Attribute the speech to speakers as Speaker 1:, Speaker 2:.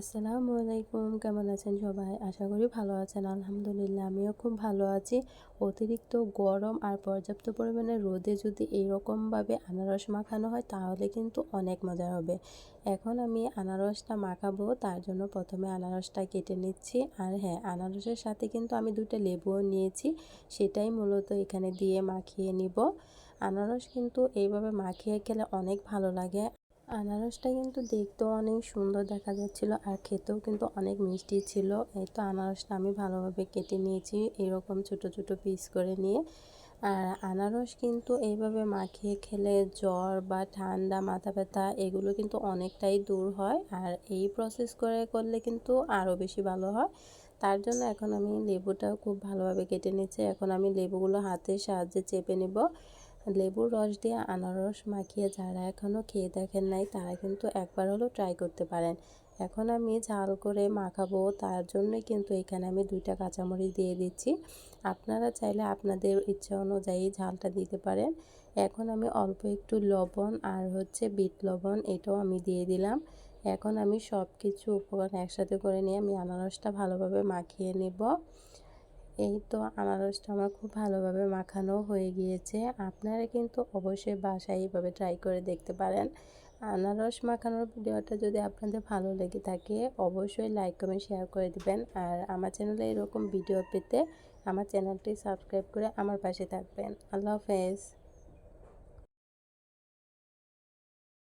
Speaker 1: আসসালামু আলাইকুম, কেমন আছেন সবাই? আশা করি ভালো আছেন, আলহামদুলিল্লাহ, আমিও খুব ভালো আছি। অতিরিক্ত গরম আর পর্যাপ্ত পরিমাণে রোদে যদি এইরকমভাবে আনারস মাখানো হয়, তাহলে কিন্তু অনেক মজা হবে। এখন আমি আনারসটা মাখাবো, তার জন্য প্রথমে আনারসটা কেটে নিচ্ছি। আর হ্যাঁ আনারসের সাথে কিন্তু আমি দুটো লেবুও নিয়েছি, সেটাই মূলত এখানে দিয়ে মাখিয়ে নিব। আনারস কিন্তু এইভাবে মাখিয়ে খেলে অনেক ভালো লাগে। আনারসটা কিন্তু দেখতেও অনেক সুন্দর দেখা যাচ্ছিল আর খেতেও কিন্তু অনেক মিষ্টি ছিল। এই তো আনারসটা আমি ভালোভাবে কেটে নিয়েছি এরকম ছোট ছোট পিস করে নিয়ে। আর আনারস কিন্তু এইভাবে মাখিয়ে খেলে জ্বর বা ঠান্ডা, মাথা ব্যথা এগুলো কিন্তু অনেকটাই দূর হয় আর এই প্রসেস করে, করলে কিন্তু আরও বেশি ভালো হয়। তার জন্য এখন আমি লেবুটাও খুব ভালোভাবে কেটে নিচ্ছি। এখন আমি লেবুগুলো হাতের সাহায্যে চেপে নেব। লেবুর রস দিয়ে আনারস মাখিয়ে যারা এখনও খেয়ে দেখেন নাই, তারা কিন্তু একবার হলেও ট্রাই করতে পারেন। এখন আমি ঝাল করে মাখাবো, তার জন্য কিন্তু এখানে আমি দুইটা কাঁচামরিচ দিয়ে দিচ্ছি। আপনারা চাইলে আপনাদের ইচ্ছা অনুযায়ী ঝালটা দিতে পারেন। এখন আমি অল্প একটু লবণ আর হচ্ছে বিট লবণ এটাও আমি দিয়ে দিলাম। এখন আমি সব কিছু উপকরণ একসাথে করে নিয়ে আমি আনারসটা ভালোভাবে মাখিয়ে নেব। এই তো আনারসটা আমার খুব ভালোভাবে মাখানো হয়ে গিয়েছে। আপনারা কিন্তু অবশ্যই বাসায় এইভাবে ট্রাই করে দেখতে পারেন। আনারস মাখানোর ভিডিওটা যদি আপনাদের ভালো লেগে থাকে, অবশ্যই লাইক কমেন্ট শেয়ার করে দিবেন। আর আমার চ্যানেলে এরকম ভিডিও পেতে আমার চ্যানেলটি সাবস্ক্রাইব করে আমার পাশে থাকবেন। আল্লাহ হাফেজ।